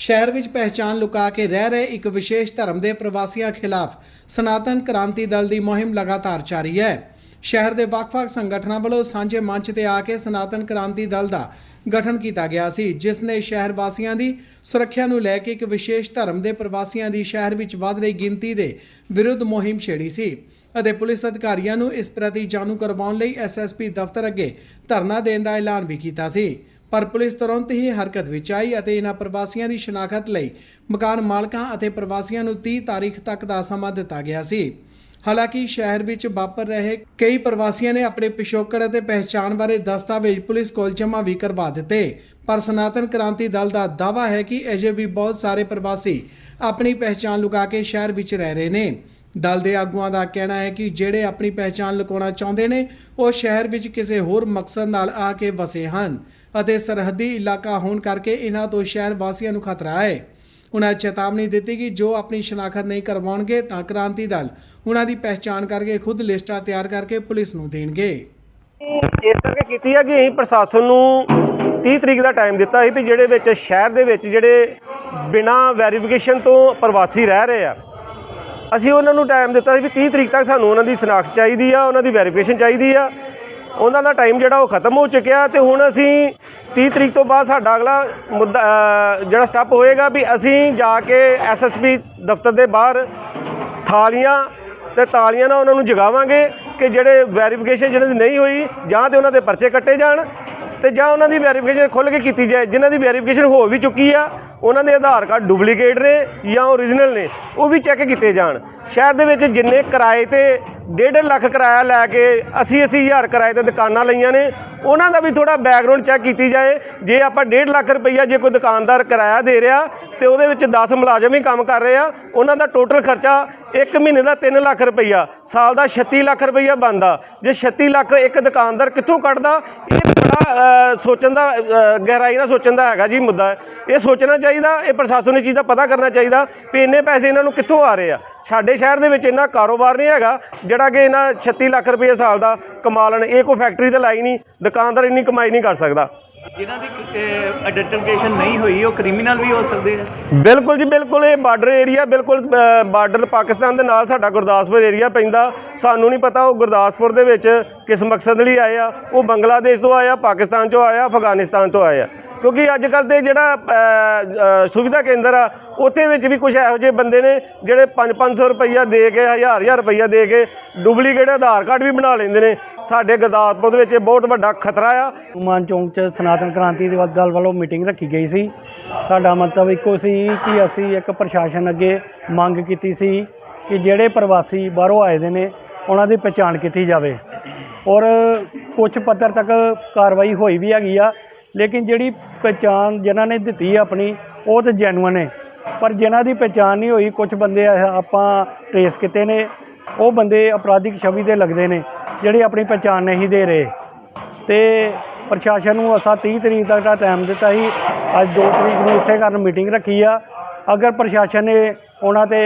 ਸ਼ਹਿਰ ਵਿੱਚ ਪਹਿਚਾਣ ਲੁਕਾ ਕੇ ਰਹਿ ਰਹੇ ਇੱਕ ਵਿਸ਼ੇਸ਼ ਧਰਮ ਦੇ ਪ੍ਰਵਾਸੀਆਂ ਖਿਲਾਫ ਸਨਾਤਨ ਕ੍ਰਾਂਤੀ ਦਲ ਦੀ ਮੁਹਿੰਮ ਲਗਾਤਾਰ ਜਾਰੀ ਹੈ। ਸ਼ਹਿਰ ਦੇ ਵੱਖ-ਵੱਖ ਸੰਗਠਨਾਂ ਵੱਲੋਂ ਸਾਂਝੇ ਮੰਚ ਤੇ ਆ ਕੇ ਸਨਾਤਨ ਕ੍ਰਾਂਤੀ ਦਲ ਦਾ ਗਠਨ ਕੀਤਾ ਗਿਆ ਸੀ, ਜਿਸ ਨੇ ਸ਼ਹਿਰ ਵਾਸੀਆਂ ਦੀ ਸੁਰੱਖਿਆ ਨੂੰ ਲੈ ਕੇ ਇੱਕ ਵਿਸ਼ੇਸ਼ ਧਰਮ ਦੇ ਪ੍ਰਵਾਸੀਆਂ ਦੀ ਸ਼ਹਿਰ ਵਿੱਚ ਵੱਧ ਰਹੀ ਗਿਣਤੀ ਦੇ ਵਿਰੁੱਧ ਮੁਹਿੰਮ ਛੇੜੀ ਸੀ ਅਤੇ ਪੁਲਿਸ ਅਧਿਕਾਰੀਆਂ ਨੂੰ ਇਸ ਪ੍ਰਤੀ ਜਾਣੂ ਕਰਵਾਉਣ ਲਈ ਐਸਐਸਪੀ ਦਫ਼ਤਰ ਅੱਗੇ ਧਰਨਾ ਦੇਣ ਦਾ ਐਲਾਨ ਵੀ ਕੀਤਾ ਸੀ। ਪਰ ਪੁਲਿਸ ਤੁਰੰਤ ਹੀ ਹਰਕਤ ਵਿੱਚ ਆਈ ਅਤੇ ਇਹਨਾਂ ਪ੍ਰਵਾਸੀਆਂ ਦੀ ਸ਼ਨਾਖਤ ਲਈ ਮਕਾਨ ਮਾਲਕਾਂ ਅਤੇ ਪ੍ਰਵਾਸੀਆਂ ਨੂੰ 30 ਤਾਰੀਖ ਤੱਕ ਦਾ ਸਮਾਂ ਦਿੱਤਾ ਗਿਆ ਸੀ। ਹਾਲਾਂਕਿ ਸ਼ਹਿਰ ਵਿੱਚ ਵਾਪਰ ਰਹੇ ਕਈ ਪ੍ਰਵਾਸੀਆਂ ਨੇ ਆਪਣੇ ਪਿਛੋਕੜ ਅਤੇ ਪਹਿਚਾਣ ਬਾਰੇ ਦਸਤਾਵੇਜ਼ ਪੁਲਿਸ ਕੋਲ ਜਮ੍ਹਾਂ ਵੀ ਕਰਵਾ ਦਿੱਤੇ। ਪਰ ਸਨਾਤਨ ਕ੍ਰਾਂਤੀ ਦਲ ਦਾ ਦਾਅਵਾ ਹੈ ਕਿ ਅਜੇ ਵੀ ਬਹੁਤ ਸਾਰੇ ਪ੍ਰਵਾਸੀ ਆਪਣੀ ਪਹਿਚਾਣ ਲੁਕਾ ਕੇ ਸ਼ਹਿਰ ਵਿੱਚ ਰਹਿ ਰਹੇ ਨੇ। ਦਲ ਦੇ ਆਗੂਆਂ ਦਾ ਕਹਿਣਾ ਹੈ ਕਿ ਜਿਹੜੇ ਆਪਣੀ ਪਹਿਚਾਣ ਲੁਕਾਉਣਾ ਚਾਹੁੰਦੇ ਨੇ, ਉਹ ਸ਼ਹਿਰ ਵਿੱਚ ਕਿਸੇ ਹੋਰ ਮਕਸਦ ਨਾਲ ਆ ਕੇ ਵਸੇ ਹਨ ਅਤੇ ਸਰਹੱਦੀ ਇਲਾਕਾ ਹੋਣ ਕਰਕੇ ਇਹਨਾਂ ਤੋਂ ਸ਼ਹਿਰ ਵਾਸੀਆਂ ਨੂੰ ਖਤਰਾ ਹੈ। ਉਹਨਾਂ ਚੇਤਾਵਨੀ ਦਿੱਤੀ ਕਿ ਜੋ ਆਪਣੀ ਸ਼ਨਾਖਤ ਨਹੀਂ ਕਰਵਾਉਣਗੇ, ਤਾਂ ਕ੍ਰਾਂਤੀ ਦਲ ਉਹਨਾਂ ਦੀ ਪਹਿਚਾਣ ਕਰਕੇ ਖੁਦ ਲਿਸਟਾਂ ਤਿਆਰ ਕਰਕੇ ਪੁਲਿਸ ਨੂੰ ਦੇਣਗੇ। ਇਸ ਕਰਕੇ ਕੀਤੀ ਹੈ ਕਿ ਅਸੀਂ ਪ੍ਰਸ਼ਾਸਨ ਨੂੰ 30 ਤਰੀਕ ਦਾ ਟਾਈਮ ਦਿੱਤਾ ਸੀ ਵੀ ਜਿਹੜੇ ਵਿੱਚ ਸ਼ਹਿਰ ਦੇ ਵਿੱਚ ਜਿਹੜੇ ਬਿਨਾ ਵੈਰੀਫਿਕੇਸ਼ਨ ਤੋਂ ਪ੍ਰਵਾਸੀ ਰਹਿ ਰਹੇ ਆ ਅਸੀਂ ਉਹਨਾਂ ਨੂੰ ਟਾਈਮ ਦਿੱਤਾ ਸੀ ਵੀ 30 ਤਰੀਕ ਤੱਕ ਸਾਨੂੰ ਉਹਨਾਂ ਦੀ ਸ਼ਨਾਖਤ ਚਾਹੀਦੀ ਆ, ਉਹਨਾਂ ਦੀ ਵੈਰੀਫਿਕੇਸ਼ਨ ਚਾਹੀਦੀ ਆ। ਉਹਨਾਂ ਦਾ ਟਾਈਮ ਜਿਹੜਾ ਉਹ ਖਤਮ ਹੋ ਚੁੱਕਿਆ ਤੇ ਹੁਣ ਅਸੀਂ 30 ਤਰੀਕ ਤੋਂ ਬਾਅਦ ਸਾਡਾ ਅਗਲਾ ਮੁੱਦਾ ਜਿਹੜਾ ਸਟੈਪ ਹੋਏਗਾ ਵੀ ਅਸੀਂ ਜਾ ਕੇ ਐਸਐਸਪੀ ਦਫ਼ਤਰ ਦੇ ਬਾਹਰ ਥਾਲੀਆਂ ਤੇ ਤਾਲੀਆਂ ਨਾਲ ਉਹਨਾਂ ਨੂੰ ਜਗਾਵਾਂਗੇ ਕਿ ਜਿਹੜੇ ਵੈਰੀਫਿਕੇਸ਼ਨ ਜਿਹਨਾਂ ਦੀ ਨਹੀਂ ਹੋਈ, ਜਾਂ ਤੇ ਉਹਨਾਂ ਦੇ ਪਰਚੇ ਕੱਟੇ ਜਾਣ ਤੇ ਜਾਂ ਉਹਨਾਂ ਦੀ ਵੈਰੀਫਿਕੇਸ਼ਨ ਖੁੱਲ੍ਹ ਕੇ ਕੀਤੀ ਜਾਏ। ਜਿਨ੍ਹਾਂ ਦੀ ਵੈਰੀਫਿਕੇਸ਼ਨ ਹੋ ਵੀ ਚੁੱਕੀ ਆ ਉਹਨਾਂ ਦੇ ਆਧਾਰ ਕਾਰਡ ਡੁਪਲੀਕੇਟ ਨੇ ਜਾਂ ਓਰੀਜਨਲ ਨੇ, ਉਹ ਵੀ ਚੈੱਕ ਕੀਤੇ ਜਾਣ। ਸ਼ਹਿਰ ਦੇ ਵਿੱਚ ਜਿੰਨੇ ਕਿਰਾਏ ਤੇ 1.5 ਲੱਖ ਕਿਰਾਇਆ ਲੈ ਕੇ 80 ਅੱਸੀ ਹਜ਼ਾਰ ਕਿਰਾਏ ਤੇ ਦੁਕਾਨਾਂ ਲਈਆਂ ਨੇ, ਉਹਨਾਂ ਦਾ ਵੀ ਥੋੜਾ ਬੈਕਗ੍ਰਾਉਂਡ ਚੈੱਕ ਕੀਤੀ ਜਾਏ। ਜੇ ਆਪਾਂ 1.5 ਲੱਖ ਰੁਪਈਆ ਜੇ ਕੋਈ ਦੁਕਾਨਦਾਰ ਕਿਰਾਇਆ ਦੇ ਰਿਹਾ ਤੇ ਉਹਦੇ ਵਿੱਚ 10 ਮੁਲਾਜ਼ਮ ਹੀ ਕੰਮ ਕਰ ਰਹੇ ਆ, ਉਹਨਾਂ ਦਾ ਟੋਟਲ ਖਰਚਾ ਇੱਕ ਮਹੀਨੇ ਦਾ 3 ਲੱਖ ਰੁਪਈਆ, ਸਾਲ ਦਾ 36 ਲੱਖ ਰੁਪਈਆ ਬਣਦਾ। ਜੇ 36 ਲੱਖ ਇੱਕ ਦੁਕਾਨਦਾਰ ਕਿੱਥੋਂ ਕੱਢਦਾ? ਇਹ ਬੜਾ ਸੋਚਣ ਦਾ ਗਹਿਰਾਈ ਨਾਲ ਸੋਚਣ ਦਾ ਹੈਗਾ ਜੀ ਮੁੱਦਾ। ਇਹ ਸੋਚਣਾ ਚਾਹੀਦਾ, ਇਹ ਪ੍ਰਸ਼ਾਸਨ ਨੂੰ ਚੀਜ਼ ਦਾ ਪਤਾ ਕਰਨਾ ਚਾਹੀਦਾ ਵੀ ਇੰਨੇ ਪੈਸੇ ਇਹਨਾਂ ਨੂੰ ਕਿੱਥੋਂ ਆ ਰਹੇ ਆ। ਸਾਡੇ ਸ਼ਹਿਰ ਦੇ ਵਿੱਚ ਇੰਨਾ ਕਾਰੋਬਾਰ ਨਹੀਂ ਹੈਗਾ, ਜਿਹੜਾ ਕਿ ਇਹਨਾਂ 36 ਲੱਖ ਰੁਪਏ ਸਾਲ ਦਾ ਕਮਾ ਲੈਣ। ਇਹ ਕੋਈ ਫੈਕਟਰੀ ਤੇ ਲਾਈ ਨਹੀਂ, ਦੁਕਾਨਦਾਰ ਇੰਨੀ ਕਮਾਈ ਨਹੀਂ ਕਰ ਸਕਦਾ। ਜਿਨ੍ਹਾਂ ਦੀ ਆਈਡੈਂਟੀਫਿਕੇਸ਼ਨ ਨਹੀਂ ਹੋਈ, ਉਹ ਕ੍ਰਿਮੀਨਲ ਵੀ ਹੋ ਸਕਦੇ ਆ। ਬਿਲਕੁਲ ਜੀ, ਬਿਲਕੁਲ, ਇਹ ਬਾਰਡਰ ਏਰੀਆ ਬਿਲਕੁਲ ਬਾਰਡਰ ਪਾਕਿਸਤਾਨ ਦੇ ਨਾਲ ਸਾਡਾ ਗੁਰਦਾਸਪੁਰ ਏਰੀਆ ਪੈਂਦਾ। ਸਾਨੂੰ ਨਹੀਂ ਪਤਾ ਉਹ ਗੁਰਦਾਸਪੁਰ ਦੇ ਵਿੱਚ ਕਿਸ ਮਕਸਦ ਲਈ ਆਏ ਆ। ਉਹ ਬੰਗਲਾਦੇਸ਼ ਤੋਂ ਆਇਆ ਪਾਕਿਸਤਾਨ ਤੋਂ ਆਇਆ ਅਫਗਾਨਿਸਤਾਨ ਤੋਂ ਆਇਆ ਕਿਉਂਕਿ ਅੱਜ ਕੱਲ ਦੇ ਜਿਹੜਾ ਸੁਵਿਧਾ ਕੇਂਦਰ ਆ ਉਹਦੇ ਵਿੱਚ ਵੀ ਕੁਝ ਇਹੋ ਜਿਹੇ ਬੰਦੇ ਨੇ, ਜਿਹੜੇ 5-500 ਰੁਪਈਆ ਦੇ ਕੇ 1000-1000 ਰੁਪਈਆ ਦੇ ਕੇ ਡੁਪਲੀਕੇਟ ਆਧਾਰ ਕਾਰਡ ਵੀ ਬਣਾ ਲੈਂਦੇ ਨੇ। ਸਾਡੇ ਗੁਰਦਾਸਪੁਰ ਦੇ ਵਿੱਚ ਇਹ ਬਹੁਤ ਵੱਡਾ ਖਤਰਾ ਆ। ਮਾਨ ਚੌਂਕ 'ਚ ਸਨਾਤਨ ਕ੍ਰਾਂਤੀ ਦੇ ਦਲ ਵੱਲੋਂ ਮੀਟਿੰਗ ਰੱਖੀ ਗਈ ਸੀ। ਸਾਡਾ ਮਤਲਬ ਇੱਕੋ ਸੀ ਕਿ ਅਸੀਂ ਇੱਕ ਪ੍ਰਸ਼ਾਸਨ ਅੱਗੇ ਮੰਗ ਕੀਤੀ ਸੀ ਕਿ ਜਿਹੜੇ ਪ੍ਰਵਾਸੀ ਬਾਹਰੋਂ ਆਏ ਦੇ ਨੇ, ਉਹਨਾਂ ਦੀ ਪਛਾਣ ਕੀਤੀ ਜਾਵੇ। ਔਰ ਕੁਝ ਪੱਧਰ ਤੱਕ ਕਾਰਵਾਈ ਹੋਈ ਵੀ ਹੈਗੀ ਆ, ਲੇਕਿਨ ਜਿਹੜੀ ਪਛਾਣ ਜਿਨ੍ਹਾਂ ਨੇ ਦਿੱਤੀ ਆਪਣੀ, ਉਹ ਤਾਂ ਜੈਨੂਅਨ ਹੈ ਪਰ ਜਿਨ੍ਹਾਂ ਦੀ ਪਛਾਣ ਨਹੀਂ ਹੋਈ ਕੁਝ ਬੰਦੇ ਆਪਾਂ ਟ੍ਰੇਸ ਕੀਤੇ ਨੇ। ਉਹ ਬੰਦੇ ਅਪਰਾਧਿਕ ਛਵੀ ਦੇ ਲੱਗਦੇ ਨੇ। ਜਿਹੜੇ ਆਪਣੀ ਪਛਾਣ ਨਹੀਂ ਦੇ ਰਹੇ। ਤੇ ਪ੍ਰਸ਼ਾਸਨ ਨੂੰ ਅਸਾਂ 30 ਤਰੀਕ ਤੱਕ ਦਾ ਟਾਈਮ ਦਿੱਤਾ ਸੀ। ਅੱਜ 2 ਤਰੀਕ ਨੂੰ ਇਸੇ ਕਾਰਨ ਮੀਟਿੰਗ ਰੱਖੀ ਆ। ਅਗਰ ਪ੍ਰਸ਼ਾਸਨ ਨੇ ਉਹਨਾਂ ਤੇ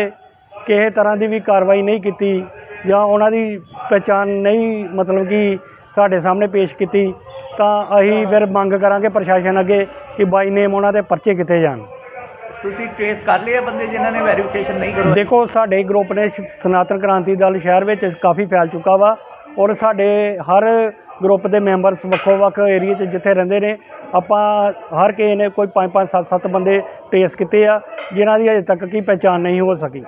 ਕਿਸੇ ਤਰ੍ਹਾਂ ਦੀ ਵੀ ਕਾਰਵਾਈ ਨਹੀਂ ਕੀਤੀ ਜਾਂ ਉਹਨਾਂ ਦੀ ਪਛਾਣ ਨਹੀਂ ਮਤਲਬ ਕਿ ਸਾਡੇ ਸਾਹਮਣੇ ਪੇਸ਼ ਕੀਤੀ ਤਾਂ ਅਸੀਂ ਫਿਰ ਮੰਗ ਕਰਾਂਗੇ ਪ੍ਰਸ਼ਾਸਨ ਅੱਗੇ ਕਿ ਬਾਈ ਨੇਮ ਉਹਨਾਂ ਦੇ ਪਰਚੇ ਕੀਤੇ ਜਾਣ। ਤੁਸੀਂ ਟ੍ਰੇਸ ਕਰ ਲਿਆ ਬੰਦੇ ਜਿਨ੍ਹਾਂ ਨੇ ਵੈਰੀਫਿਕੇਸ਼ਨ ਨਹੀਂ ਕਰਵਾਈ? ਦੇਖੋ ਸਾਡੇ ਗਰੁੱਪ ਨੇ ਸਨਾਤਨ ਕ੍ਰਾਂਤੀ ਦਲ ਸ਼ਹਿਰ ਵਿੱਚ ਕਾਫੀ ਫੈਲ ਚੁੱਕਾ ਵਾ। ਔਰ ਸਾਡੇ ਹਰ ਗਰੁੱਪ ਦੇ ਮੈਂਬਰਸ ਵੱਖੋ ਵੱਖ ਏਰੀਏ 'ਚ ਜਿੱਥੇ ਰਹਿੰਦੇ ਨੇ, ਆਪਾਂ ਹਰ ਕਿਸੇ ਨੇ ਕੋਈ 5 5 7 7 ਬੰਦੇ ਟੇਸ ਕੀਤੇ ਆ, ਜਿਨ੍ਹਾਂ ਦੀ ਅਜੇ ਤੱਕ ਕੀ ਪਛਾਣ ਨਹੀਂ ਹੋ ਸਕੀ।